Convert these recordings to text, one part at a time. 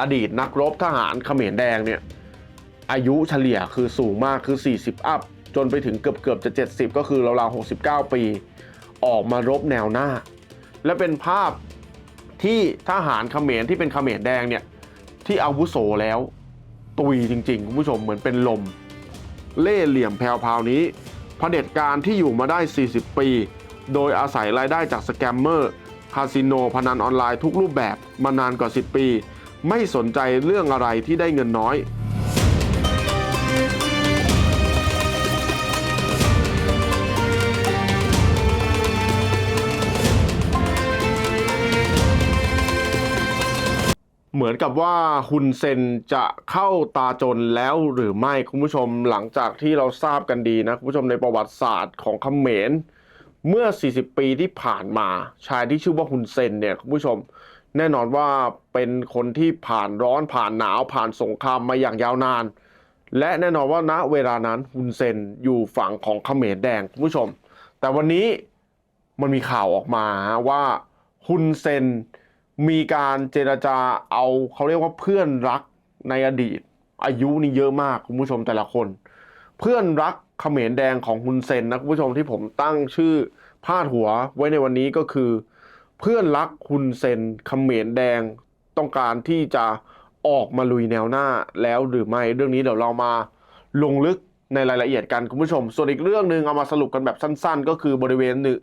อดีตนักรบทหารเขมรแดงเนี่ยอายุเฉลี่ยคือสูงมากคือ 40 อัพ จนไปถึงเกือบเกือบจะ 70 ก็คือราวๆ 69 ปี ออกมารบแนวหน้า และเป็นภาพที่ทหารเขมรที่เป็นเขมรแดงเนี่ยที่อาวุโสแล้ว ตุยจริงๆ คุณผู้ชมเหมือนเป็นลม เล่เหลี่ยมแพรวๆนี้เผด็จการที่อยู่มาได้ 40 ปี โดยอาศัยรายได้จากสแกมเมอร์คาสิโนพนันออนไลน์ทุกรูปแบบมานานกว่า 10 ปี ไม่สนใจเรื่องอะไรที่ได้เงินน้อย เหมือนกับว่าฮุนเซนจะเข้าตาจนแล้วหรือไม่คุณผู้ชมหลังจากที่เราทราบกันดีนะ คุณผู้ชมในประวัติศาสตร์ของเขมรเมื่อ 40 ปีที่ผ่านมาชายที่ชื่อว่าฮุนเซนเนี่ยคุณผู้ชม แน่นอนว่าเป็นคนที่ผ่านร้อนผ่านหนาวผ่านสงครามมาอย่างยาวนาน และแน่นอนว่าณเวลานั้นฮุนเซนอยู่ฝั่งของเขมรแดงคุณผู้ชม แต่วันนี้มันมีข่าวออกมาว่าฮุนเซนมีการเจรจาเอาเขาเรียกว่าเพื่อนรักในอดีต อายุนี่เยอะมากคุณผู้ชมแต่ละคน เพื่อนรักเขมรแดงของฮุนเซนนะคุณผู้ชมที่ผมตั้งชื่อพาดหัวไว้ในวันนี้ก็คือ เพื่อนรักฮุนเซนเขมรแดงต้องการที่จะออกมาลุยแนวหน้าแล้วหรือไม่เรื่องนี้เดี๋ยวเรามาลงลึกในรายละเอียดกันคุณผู้ชม ส่วนอีกเรื่องหนึ่งเอามาสรุปกันแบบสั้น ๆ ก็คือบริเวณหนึ่ง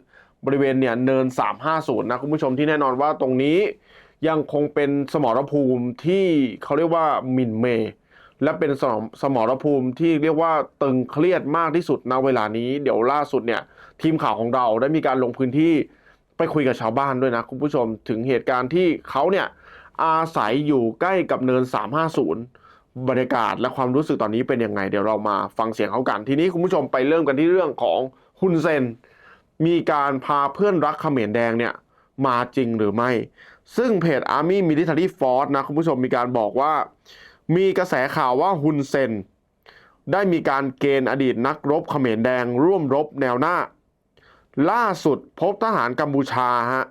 บริเวณเนี่ยเนิน 350 นะคุณผู้ชมที่แน่นอนว่าตรงนี้ยังคงเป็นสมรภูมิที่เขาเรียกว่ามินเม และเป็นสมสมรภูมิที่เรียกว่าตึงเครียดมากที่สุดณเวลานี้ เดี๋ยวล่าสุดเนี่ยทีมข่าวของเราได้มีการลงพื้นที่ ไปคุยกับชาวบ้านด้วยนะคุณผู้ชมถึงเหตุการณ์ที่เขาเนี่ยอาศัยอยู่ใกล้กับเนิน 350 บรรยากาศและความรู้สึกตอนนี้เป็นยังไง เดี๋ยวเรามาฟังเสียงเขากัน ทีนี้คุณผู้ชมไปเริ่มกันที่เรื่องของฮุนเซน มีการพาเพื่อนรักเขมรแดงเนี่ยมาจริงหรือไม่ ซึ่งเพจ Army Military Force นะคุณผู้ชมมีการบอกว่า มีกระแสข่าวว่าฮุนเซน ได้มีการเกณฑ์อดีตนักรบเขมรแดง ร่วมรบแนวหน้า ล่าสุดพบทหารกัมพูชาฮะ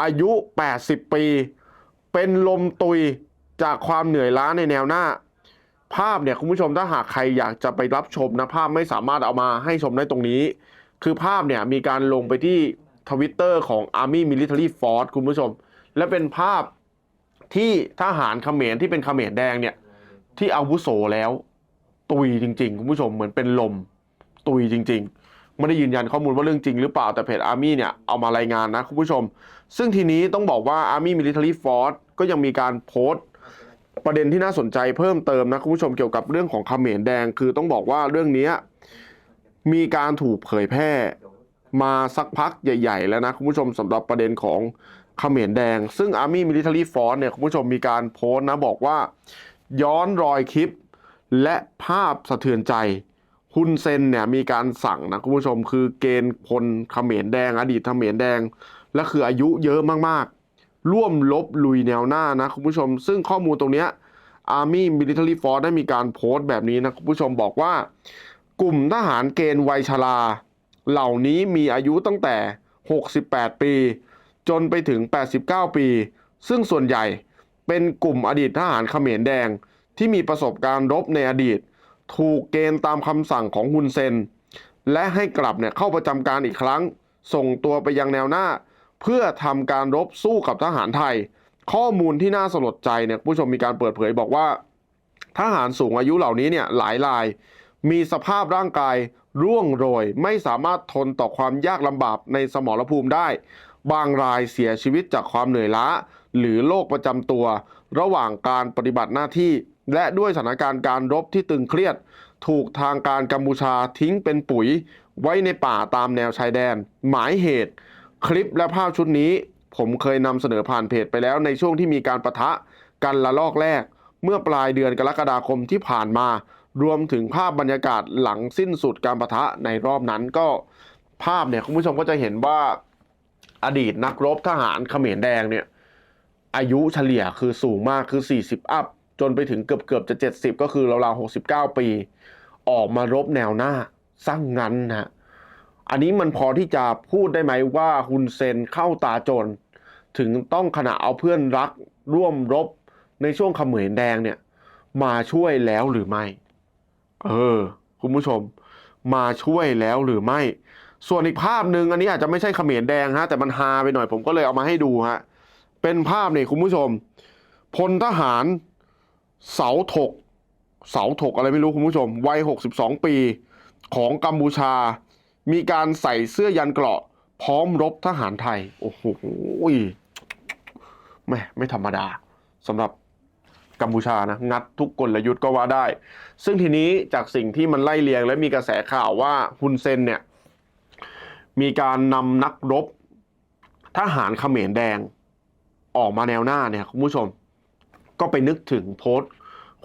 อายุ 80 ปี เป็นลมตุยจากความเหนื่อยล้าในแนวหน้า ภาพเนี่ยคุณผู้ชมถ้าหากใครอยากจะไปรับชมนะภาพไม่สามารถเอามาให้ชมได้ตรงนี้ คือภาพเนี่ยมีการลงไปที่ทวิตเตอร์ของ Army Military Force คุณผู้ชม และเป็นภาพที่ทหารเขมรที่เป็นเขมรแดงเนี่ยที่อาวุโสแล้ว ตุยจริง ๆ คุณผู้ชมเหมือนเป็นลม ตุยจริง ๆ ไม่ได้ยืนยันข้อมูลว่าเรื่องจริงหรือเปล่าแต่เพจ Army เนี่ยเอามารายงานนะคุณผู้ชม ซึ่งทีนี้ต้องบอกว่า Army Military Force ก็ยังมีการโพสต์ประเด็นที่น่าสนใจเพิ่มเติมนะคุณผู้ชมเกี่ยวกับเรื่องของเขมรแดง คือต้องบอกว่าเรื่องนี้มีการถูกเผยแพร่มาสักพักใหญ่ ๆ แล้วนะคุณผู้ชมสำหรับประเด็นของเขมรแดง ซึ่ง Army Military Force เนี่ยคุณผู้ชมมีการโพสต์นะบอกว่า ย้อนรอยคลิป และภาพสะเทือนใจ ฮุนเซนเนี่ยมีการสั่งนะคุณผู้ชมคือเกณฑ์พลเขมรแดง อดีตเขมรแดง และคืออายุเยอะมากๆ ร่วมลบลุยแนวหน้านะคุณผู้ชม ซึ่งข้อมูลตรงเนี้ย Army Military Force ได้มีการโพสต์แบบนี้นะคุณผู้ชมบอกว่า กลุ่มทหารเกณฑ์วัยชรา เหล่านี้มีอายุตั้งแต่ 68 ปี จนไปถึง 89 ปี ซึ่งส่วนใหญ่เป็นกลุ่มอดีตทหารเขมรแดงที่มีประสบการณ์รบในอดีต ถูกเกณฑ์ตามคำสั่งของฮุนเซน และให้กลับเนี่ยเข้าประจำการอีกครั้ง ส่งตัวไปยังแนวหน้า เพื่อทำการรบสู้กับทหารไทย ข้อมูลที่น่าสลดใจเนี่ยผู้ชมมีการเปิดเผยบอกว่า ทหารสูงอายุเหล่านี้เนี่ยหลายราย มีสภาพร่างกายร่วงโรย ไม่สามารถทนต่อความยากลำบากในสมรภูมิได้ บางรายเสียชีวิตจากความเหนื่อยล้า หรือโรคประจำตัว ระหว่างการปฏิบัติหน้าที่ และด้วยสถานการณ์การรบที่ตึงเครียด ถูกทางการกัมพูชาทิ้งเป็นปุ๋ยไว้ในป่าตามแนวชายแดน หมายเหตุ คลิปและภาพชุดนี้ ผมเคยนำเสนอผ่านเพจไปแล้วในช่วงที่มีการประทะกันละลอกแรก เมื่อปลายเดือนกรกฎาคมที่ผ่านมา รวมถึงภาพบรรยากาศหลังสิ้นสุดการประทะในรอบนั้นก็ภาพเนี่ยคุณผู้ชมก็จะเห็นว่าอดีตนักรบทหารเขมรแดงเนี่ยอายุเฉลี่ยคือสูงมากคือ 40 อัพ จนไปถึงเกือบเกือบจะ 70 ก็คือราวๆ69 ปี ออกมารบแนวหน้าสร้างงั้นนะฮะอันนี้มันพอที่จะพูดได้ไหมว่าฮุนเซนเข้าตาจน ถึงต้องขณะเอาเพื่อนรักร่วมรบในช่วงเขมรแดงเนี่ย มาช่วยแล้วหรือไม่ เออ คุณผู้ชม มาช่วยแล้วหรือไม่ ส่วนอีกภาพหนึ่งอันนี้อาจจะไม่ใช่เขมรแดงฮะแต่มันฮาไปหน่อยผมก็เลยเอามาให้ดูฮะเป็นภาพนี่คุณผู้ชมพลทหาร เสาถก เสาถกอะไรไม่รู้คุณผู้ชม วัย 62 ปีของกัมพูชา มีการใส่เสื้อยันเกราะ พร้อมรบทหารไทย โอ้โหแม่ไม่ธรรมดาสำหรับกัมพูชานะงัดทุกกลยุทธ์ก็ว่าได้ ซึ่งทีนี้จากสิ่งที่มันไล่เลียง และมีกระแสข่าวว่าฮุนเซนเนี่ย มีการนำนักรบทหารเขมรแดงออกมาแนวหน้าเนี่ยคุณผู้ชม ก็ไปนึกถึงโพสต์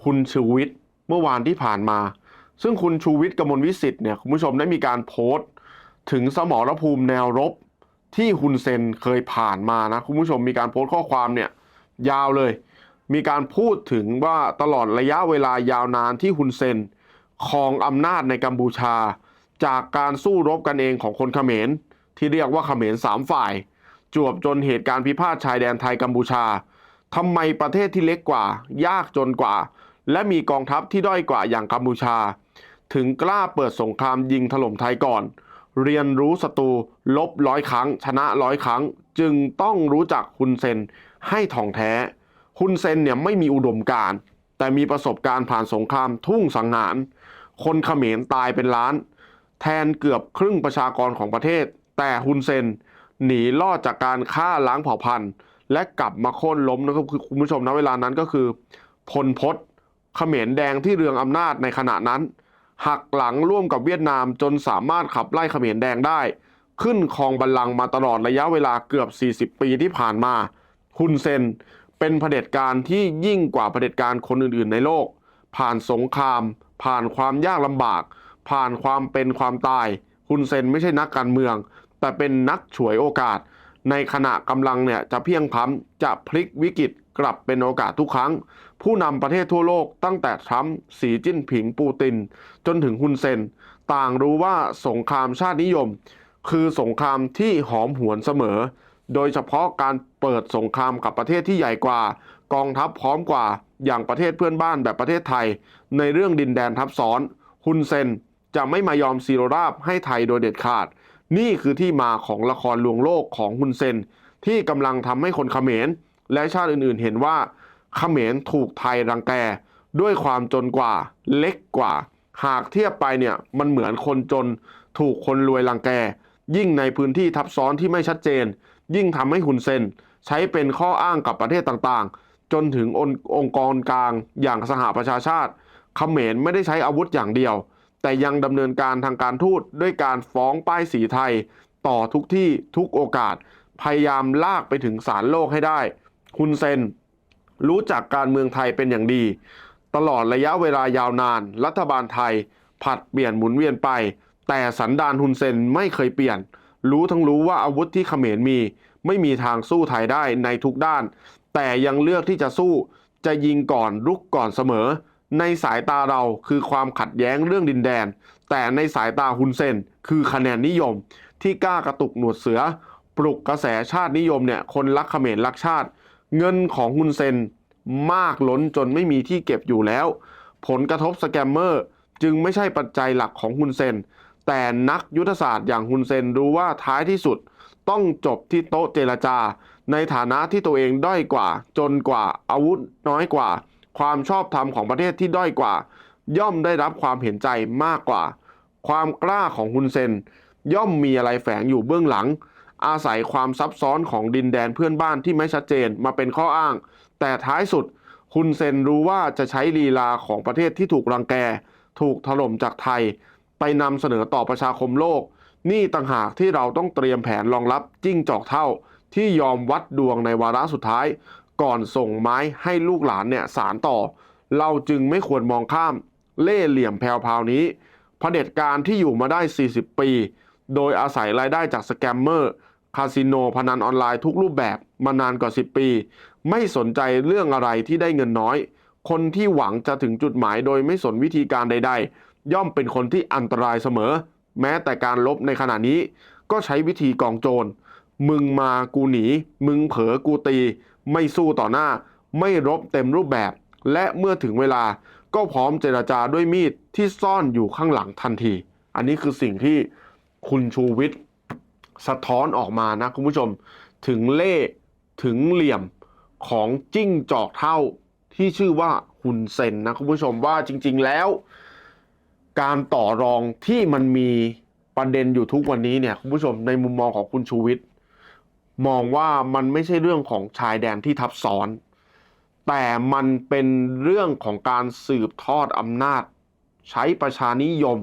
คุณชูวิทย์เมื่อวานที่ผ่านมา ซึ่งคุณชูวิทย์กมลวิสิทธิ์เนี่ยคุณผู้ชมได้มีการโพสต์ ถึงสมรภูมิแนวรบที่ฮุนเซนเคยผ่านมานะคุณผู้ชมมีการโพสต์ข้อความเนี่ยยาวเลย มีการพูดถึงว่าตลอดระยะเวลายาวนานที่ฮุนเซนครองอำนาจในกัมพูชา จากการสู้รบกันเองของคนเขมร ที่เรียกว่าเขมรสามฝ่าย จวบจนเหตุการณ์พิพาทชายแดนไทยกัมพูชา ทำไมประเทศที่เล็กกว่า ยากจนกว่า และมีกองทัพที่ด้อยกว่าอย่างกัมพูชา ถึงกล้าเปิดสงครามยิงถล่มไทยก่อน เรียนรู้ศัตรูลบร้อยครั้ง ชนะร้อยครั้ง จึงต้องรู้จักฮุนเซนให้ถ่องแท้ฮุนเซนเนี่ยไม่มีอุดมการแต่มีประสบการณ์ผ่านสงครามทุ่งสังหาร คนเขมรตายเป็นล้าน แทนเกือบครึ่งประชากรของประเทศ แต่ฮุนเซน หนีรอดจากการฆ่าล้างเผ่าพันธุ์ และกลับมาโค่นล้มนะครับคือคุณผู้ชมนะเวลานั้นก็คือ พลพศเขมรแดงที่เรืองอำนาจในขณะนั้น หักหลังร่วมกับเวียดนามจนสามารถขับไล่เขมรแดงได้ ขึ้นครองบัลลังก์มาตลอดระยะเวลาเกือบ 40 ปีที่ผ่านมาฮุนเซนเป็นเผด็จการที่ยิ่งกว่าเผด็จการคนอื่นๆ ในโลก ผ่านสงคราม ผ่านความยากลำบาก ผ่านความเป็นความตายฮุนเซนไม่ใช่นักการเมือง แต่เป็นนักฉวยโอกาส ในขณะกำลังเนี่ยจะเพียงพ้ำจะพลิกวิกฤตกลับเป็นโอกาสทุกครั้ง ผู้นำประเทศทั่วโลกตั้งแต่ทรัมป์สีจิ้นผิงปูติน จนถึงฮุนเซน ต่างรู้ว่าสงครามชาตินิยม คือสงครามที่หอมหวนเสมอ โดยเฉพาะการเปิดสงครามกับประเทศที่ใหญ่กว่า กองทัพพร้อมกว่าอย่างประเทศเพื่อนบ้านแบบประเทศไทย ในเรื่องดินแดนทับซ้อนฮุนเซนจะไม่มายอมซีโรราบให้ไทยโดยเด็ดขาด นี่คือที่มาของละครลวงโลกของฮุนเซน ที่กำลังทำให้คนเขมร และชาติอื่นๆ เห็นว่าเขมรถูกไทยรังแกด้วยความจนกว่าเล็กกว่า หากเทียบไปเนี่ยมันเหมือนคนจนถูกคนรวยรังแก ยิ่งในพื้นที่ทับซ้อนที่ไม่ชัดเจน ยิ่งทำให้ฮุนเซน ใช้เป็นข้ออ้างกับประเทศต่างๆ จนถึงองค์องค์กรกลางอย่างสหประชาชาติเขมรไม่ได้ใช้อาวุธอย่างเดียว แต่ยังดำเนินการทางการทูตด้วยการฟ้องป้ายสีไทย ต่อทุกที่ทุกโอกาส พยายามลากไปถึงศาลโลกให้ได้ฮุนเซน รู้จักการเมืองไทยเป็นอย่างดี ตลอดระยะเวลายาวนาน รัฐบาลไทย ผัดเปลี่ยนหมุนเวียนไป แต่สันดานฮุนเซนไม่เคยเปลี่ยน รู้ทั้งรู้ว่าอาวุธที่เขมรมี ไม่มีทางสู้ไทยได้ในทุกด้าน แต่ยังเลือกที่จะสู้จะยิงก่อนรุกก่อนเสมอ ในสายตาเราคือความขัดแย้งเรื่องดินแดน แต่ในสายตาฮุนเซนคือคะแนนนิยม ที่กล้ากระตุกหนวดเสือ ปลุกกระแสชาตินิยมเนี่ยคนรักเขมรรักชาติ เงินของฮุนเซนมากล้นจนไม่มีที่เก็บอยู่แล้ว ผลกระทบสแกมเมอร์จึงไม่ใช่ปัจจัยหลักของฮุนเซน แต่นักยุทธศาสตร์อย่างฮุนเซนรู้ว่าท้ายที่สุดต้องจบที่โต๊ะเจรจา ในฐานะที่ตัวเองด้อยกว่า จนกว่าอาวุธน้อยกว่า ความชอบธรรมของประเทศที่ด้อยกว่า ย่อมได้รับความเห็นใจมากกว่า ความกล้าของฮุนเซน ย่อมมีอะไรแฝงอยู่เบื้องหลัง อาศัยความซับซ้อนของดินแดนเพื่อนบ้านที่ไม่ชัดเจนมาเป็นข้ออ้าง แต่ท้ายสุดฮุนเซนรู้ว่าจะใช้ลีลาของประเทศที่ถูกรังแก ถูกถล่มจากไทย ไปนำเสนอต่อประชาคมโลก นี่ต่างหากที่เราต้องเตรียมแผนรองรับจิ้งจอกเท่าที่ยอมวัดดวงในวาระสุดท้าย ก่อนส่งไม้ให้ลูกหลานเนี่ยสารต่อ เราจึงไม่ควรมองข้ามเล่เหลี่ยมแพรวๆนี้เผด็จการที่อยู่มาได้ 40 ปี โดยอาศัยรายได้จากสแกมเมอร์คาสิโนพนันออนไลน์ทุกรูปแบบมานานกว่า 10 ปี ไม่สนใจเรื่องอะไรที่ได้เงินน้อย คนที่หวังจะถึงจุดหมายโดยไม่สนวิธีการใด ๆ ย่อมเป็นคนที่อันตรายเสมอ แม้แต่การลบในขณะนี้ ก็ใช้วิธีกองโจร มึงมากูหนี มึงเผลอกูตี ไม่สู้ต่อหน้า ไม่รบเต็มรูปแบบ และเมื่อถึงเวลาก็พร้อมเจรจาด้วยมีดที่ซ่อนอยู่ข้างหลังทันที อันนี้คือสิ่งที่คุณชูวิทย์สะท้อนออกมานะคุณผู้ชม ถึงเล่ถึงเหลี่ยมของจิ้งจอกเท่าที่ชื่อว่าฮุนเซนนะคุณผู้ชมว่าจริง ๆแล้ว การต่อรองที่มันมีประเด็นอยู่ทุกวันนี้เนี่ยคุณผู้ชมในมุมมองของคุณชูวิทย์ มองว่ามันไม่ใช่เรื่องของชายแดนที่ทับซ้อน แต่มันเป็นเรื่องของการสืบทอดอำนาจ ใช้ประชานิยม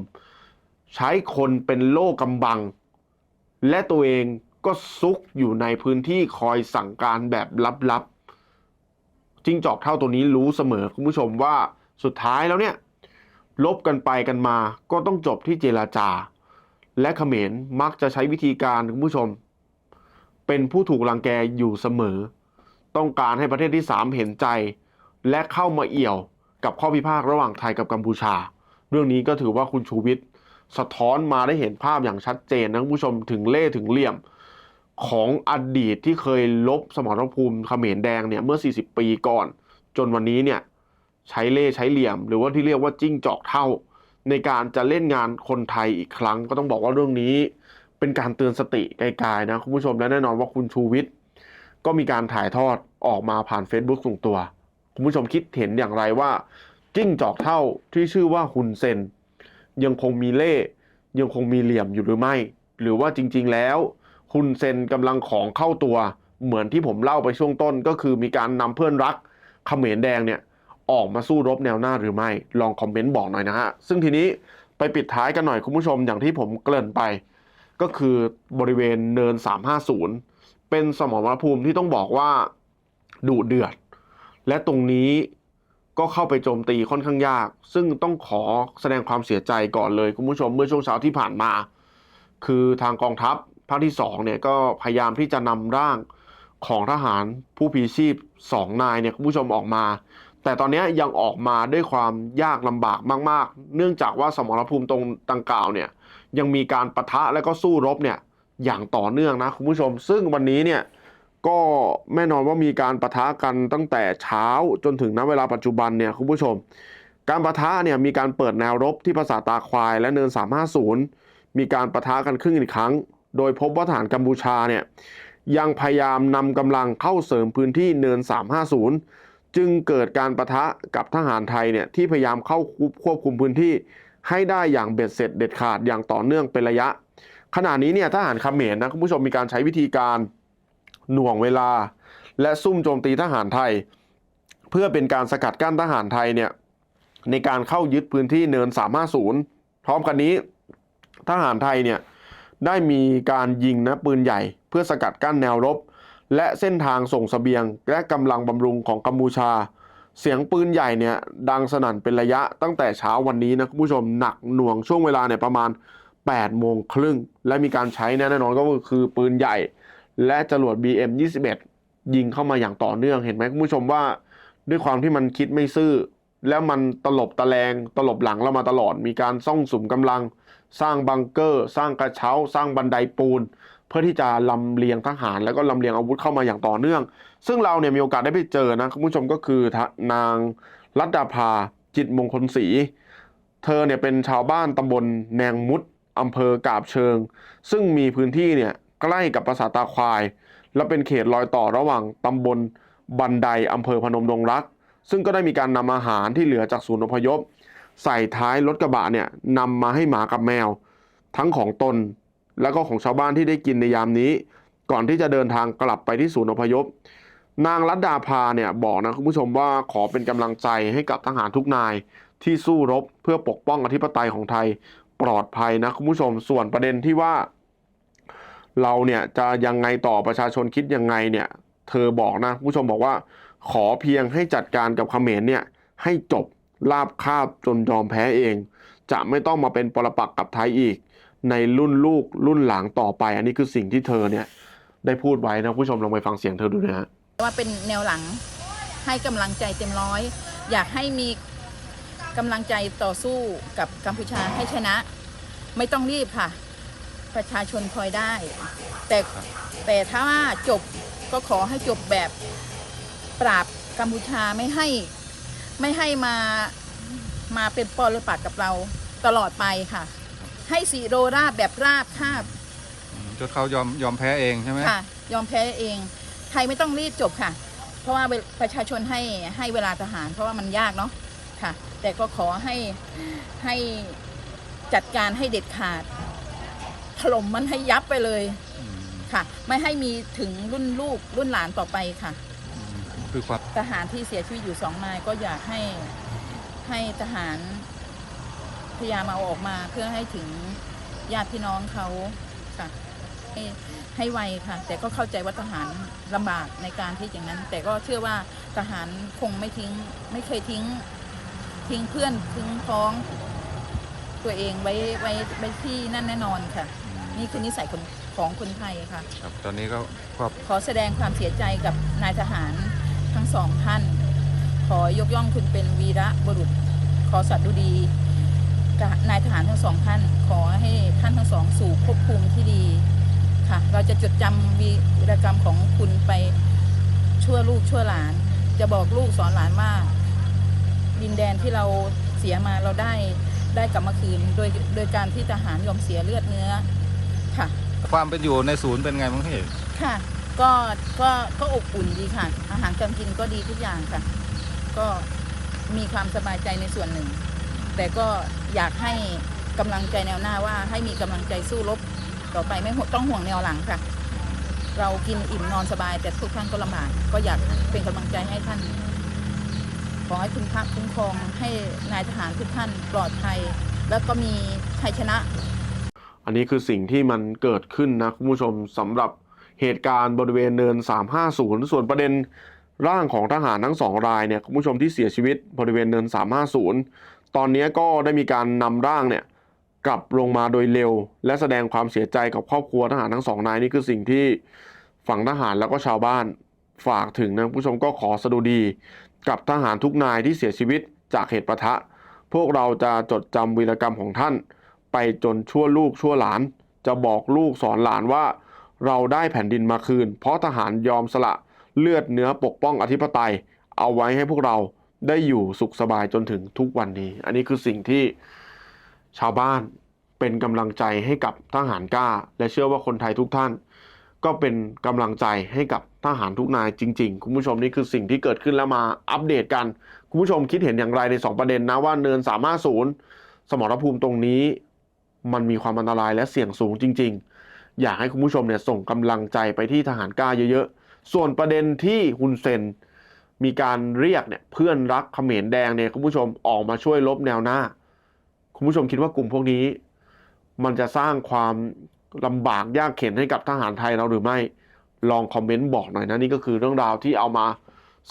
ใช้คนเป็นโล่กำบัง และตัวเองก็ซุกอยู่ในพื้นที่คอยสั่งการแบบลับๆจิ้งจอกเท่าตัวนี้รู้เสมอคุณผู้ชมว่าสุดท้ายแล้วเนี่ยลบกันไปกันมาก็ต้องจบที่เจรจา และเขมรมักจะใช้วิธีการคุณผู้ชม เป็นผู้ถูกรังแกอยู่เสมอ ต้องการให้ประเทศที่ 3 เห็นใจ และเข้ามาเอี่ยวกับข้อพิพาทระหว่างไทยกับกัมพูชา เรื่องนี้ก็ถือว่าคุณชูวิทย์สะท้อนมาได้เห็นภาพอย่างชัดเจนนะคุณผู้ชมถึงเล่ถึงเหลี่ยมของอดีตที่เคยลบสมรภูมิเขมรแดงเนี่ยเมื่อ 40 ปีก่อน จนวันนี้เนี่ยใช้เล่ใช้เหลี่ยม หรือว่าที่เรียกว่าจิ้งจอกเท่า ในการจะเล่นงานคนไทยอีกครั้ง ก็ต้องบอกว่าเรื่องนี้ เป็นการเตือนสติไกลๆนะคุณผู้ชมและแน่นอนว่าคุณชูวิทย์ก็มีการถ่ายทอดออกมาผ่าน Facebook ส่วนตัว คุณผู้ชมคิดเห็นอย่างไรว่า จิ้งจอกเท่าที่ชื่อว่าฮุนเซน ยังคงมีเล่ยังคงมีเหลี่ยมอยู่หรือไม่ หรือว่าจริงๆแล้วฮุนเซนกำลังของเข้าตัว เหมือนที่ผมเล่าไปช่วงต้น ก็คือมีการนำเพื่อนรักเขมรแดงเนี่ยออกมาสู้รบแนวหน้าหรือไม่ ลองคอมเมนต์บอกหน่อยนะฮะซึ่งทีนี้ไปปิดท้ายกันหน่อยคุณผู้ชมอย่างที่ผมเกริ่นไป ก็คือบริเวณเนิน 350 เป็นสมรภูมิที่ต้องบอกว่าดุเดือด และตรงนี้ก็เข้าไปโจมตีค่อนข้างยาก ซึ่งต้องขอแสดงความเสียใจก่อนเลยคุณผู้ชมเมื่อช่วงเช้าที่ผ่านมา คือทางกองทัพภาคที่2เนี่ยก็พยายามที่จะนำร่างของทหารผู้พีชีพสองนายเนี่ยคุณผู้ชมออกมา แต่ตอนนี้ยังออกมาด้วยความยากลำบากมาก ๆ เนื่องจากว่าสมรภูมิตรงดังกล่าวเนี่ย ยังมีการประทะและก็สู้รบเนี่ยอย่างต่อเนื่องนะคุณผู้ชม ซึ่งวันนี้เนี่ยก็แน่นอนว่ามีการประทะกันตั้งแต่เช้าจนถึงณเวลาปัจจุบันเนี่ยคุณผู้ชม การประทะเนี่ยมีการเปิดแนวรบที่ภาษาตาควายและเนิน 350 มีการประทะกันครึ่งอีกครั้ง โดยพบว่าฐานกัมพูชาเนี่ยยังพยายามนำกำลังเข้าเสริมพื้นที่เนิน 350 จึงเกิดการประทะกับทหารไทยเนี่ยที่พยายามเข้าควบคุมพื้นที่ ให้ได้อย่างเบ็ดเสร็จเด็ดขาดอย่างต่อเนื่องเป็นระยะ ขณะนี้เนี่ยทหารเขมรนะคุณผู้ชมมีการใช้วิธีการหน่วงเวลา และซุ่มโจมตีทหารไทย เพื่อเป็นการสกัดกั้นทหารไทยเนี่ยในการเข้ายึดพื้นที่เนิน 350 พร้อมกันนี้ทหารไทยเนี่ยได้มีการยิงนะปืนใหญ่ เพื่อสกัดกั้นแนวรบ และเส้นทางส่งสเสบียงและกำลังบำรุงของกัมพูชา เสียงปืนใหญ่เนี่ยดังสนั่นเป็นระยะตั้งแต่เช้าวันนี้นะคุณผู้ชมหนักหน่วงช่วงเวลาเนี่ยประมาณ8โมงครึ่งและมีการใช้แน่นอนก็คือปืนใหญ่ และจรวด BM 21 ยิงเข้ามาอย่างต่อเนื่องเห็นไหมคุณผู้ชมว่า ด้วยความที่มันคิดไม่ซื่อ แล้วมันตลบตะแลงตลบหลังเรามาตลอด มีการซ่องสุมกำลัง สร้างบังเกอร์ สร้างกระเช้า สร้างบันไดปูน เพื่อที่จะลำเลียงทหารแล้วก็ลำเลียงอาวุธเข้ามาอย่างต่อเนื่อง ซึ่งเราเนี่ยมีโอกาสได้ไปเจอนะคุณผู้ชมก็คือนางรัตดาภาจิตมงคลศรีเธอเนี่ยเป็นชาวบ้านตำบลแนงมุดอำเภอกาบเชิง ซึ่งมีพื้นที่เนี่ยใกล้กับปราสาทตาควาย และเป็นเขตรอยต่อระหว่างตำบลบันไดอำเภอพนมดงรัก ซึ่งก็ได้มีการนำอาหารที่เหลือจากศูนย์อพยพ ใส่ท้ายรถกระบะเนี่ยนำมาให้หมากับแมว ทั้งของตน แล้วก็ของชาวบ้านที่ได้กินในยามนี้ ก่อนที่จะเดินทางกลับไปที่ศูนย์อพยพ นางรัตดาภาเนี่ยบอกนะคุณผู้ชมว่าขอเป็นกำลังใจให้กับทหารทุกนายที่สู้รบเพื่อปกป้องอธิปไตยของไทยปลอดภัยนะคุณผู้ชมส่วนประเด็นที่ว่า เราเนี่ยจะยังไงต่อประชาชนคิดยังไงเนี่ยเธอบอกนะคุณผู้ชมบอกว่า ขอเพียงให้จัดการกับเขมรเนี่ยให้จบราบคาบจนยอมแพ้เอง จะไม่ต้องมาเป็นปรปักกับไทยอีก ในรุ่นลูกรุ่นหลังต่อไป อันนี้คือสิ่งที่เธอเนี่ยได้พูดไว้นะคุณผู้ชมลองไปฟังเสียงเธอดูนะฮะว่าเป็นแนวหลังให้กำลังใจเต็มร้อย อยากให้มีกำลังใจต่อสู้กับกัมพูชาให้ชนะ ไม่ต้องรีบค่ะ ประชาชนคอยได้ แต่แต่ถ้าว่าจบก็ขอให้จบแบบปราบกัมพูชาไม่ให้ไม่ให้มามาเป็นปรปักกับเราตลอดไปค่ะ ให้สีโรราบแบบราบคาบจนเขายอมยอมแพ้เองใช่ไหมค่ะ ยอมแพ้เอง ไทยไม่ต้องรีบจบค่ะ เพราะว่าประชาชนให้ให้เวลาทหาร เพราะว่ามันยากเนาะค่ะ แต่ก็ขอให้ให้จัดการให้เด็ดขาดถล่มมันให้ยับไปเลยอืมค่ะ ไม่ให้มีถึงรุ่นลูกรุ่นหลานต่อไปค่ะอืมคือความทหารที่เสียชีวิตอยู่สองนายก็อยากให้ให้ทหาร พยายามเอาออกมาเพื่อให้ถึงญาติพี่น้องเขาค่ะให้ให้ไวค่ะ แต่ก็เข้าใจว่าทหารลำบากในการที่อย่างนั้น แต่ก็เชื่อว่าทหารคงไม่ทิ้งไม่เคยทิ้งทิ้งเพื่อนทิ้งพ้องตัวเองไว้ไว้ไว้ที่นั่นแน่นอนค่ะ นี่คือนิสัยของของคนไทยค่ะ ครับตอนนี้ก็ครอบขอแสดงความเสียใจกับนายทหารทั้งสองท่าน ขอยกย่องคุณเป็นวีระบุรุษ ขอสัตย์ดุดีกับ นายทหารทั้งสองท่าน ขอให้ท่านทั้งสองสู่ภพภูมิที่ดีค่ะ เราจะจดจำวีรกรรมของคุณไปชั่วลูกชั่วหลาน จะบอกลูกสอนหลานว่าดินแดนที่เราเสียมาเราได้ได้กลับมาคืน โดยโดยการที่ทหารยอมเสียเลือดเนื้อค่ะ ความเป็นอยู่ในศูนย์เป็นไงบ้างพี่ค่ะ ก็ก็ก็อบอุ่นดีค่ะ อาหารการกินก็ดีทุกอย่างค่ะ ก็มีความสบายใจในส่วนหนึ่ง แต่ก็อยากให้กำลังใจแนวหน้าว่าให้มีกำลังใจสู้รบต่อไปไม่ต้องห่วงแนวหลังค่ะ เรากินอิ่มนอนสบาย แต่ทุกท่านก็ลำบากก็อยากเป็นกำลังใจให้ท่าน ขอให้คุณพระคุ้มครองให้นายทหารทุกท่านปลอดภัย แล้วก็มีชัยชนะ อันนี้คือสิ่งที่มันเกิดขึ้นนะคุณผู้ชมสำหรับเหตุการณ์บริเวณเนิน 350 ส่วนประเด็นร่างของทหารทั้งสองรายเนี่ยคุณผู้ชมที่เสียชีวิตบริเวณเนิน 350 ตอนนี้ก็ได้มีการนำร่างเนี่ยกลับลงมาโดยเร็ว และแสดงความเสียใจกับครอบครัวทหารทั้งสองนายนี่คือสิ่งที่ฝั่งทหารแล้วก็ชาวบ้านฝากถึงนะผู้ชมก็ขอสดุดี กับทหารทุกนายที่เสียชีวิตจากเหตุประทะ พวกเราจะจดจำวีรกรรมของท่าน ไปจนชั่วลูกชั่วหลาน จะบอกลูกสอนหลานว่า เราได้แผ่นดินมาคืน เพราะทหารยอมสละเลือดเนื้อปกป้องอธิปไตย เอาไว้ให้พวกเรา ได้อยู่สุขสบายจนถึงทุกวันนี้ อันนี้คือสิ่งที่ชาวบ้านเป็นกำลังใจให้กับทหารกล้า และเชื่อว่าคนไทยทุกท่าน ก็เป็นกำลังใจให้กับทหารทุกนายจริง ๆ คุณผู้ชมนี่คือสิ่งที่เกิดขึ้นแล้วมาอัปเดตกัน คุณผู้ชมคิดเห็นอย่างไรใน 2 ประเด็นนะว่าเนิน350สมรภูมิตรงนี้ มันมีความอันตรายและเสี่ยงสูงจริง ๆ อยากให้คุณผู้ชมเนี่ยส่งกำลังใจไปที่ทหารกล้าเยอะๆส่วนประเด็นที่ฮุนเซน มีการเรียกเนี่ยเพื่อนรักเขมรแดงเนี่ยคุณผู้ชมออกมาช่วยลบแนวหน้า คุณผู้ชมคิดว่ากลุ่มพวกนี้ มันจะสร้างความลำบากยากเข็นให้กับทหารไทยเราหรือไม่ลองคอมเมนต์บอกหน่อยนะนี่ก็คือเรื่องราวที่เอามา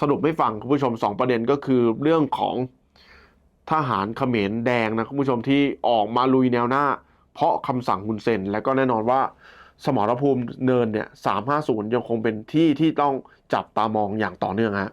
สรุปให้ฟังคุณผู้ชมสองประเด็นก็คือเรื่องของทหารเขมรแดงนะคุณผู้ชมที่ออกมาลุยแนวหน้า เพราะคำสั่งฮุนเซน และก็แน่นอนว่า สมรภูมิเนินเนี่ย350ยังคงเป็นที่ที่ต้องจับตามองอย่างต่อเนื่องฮะ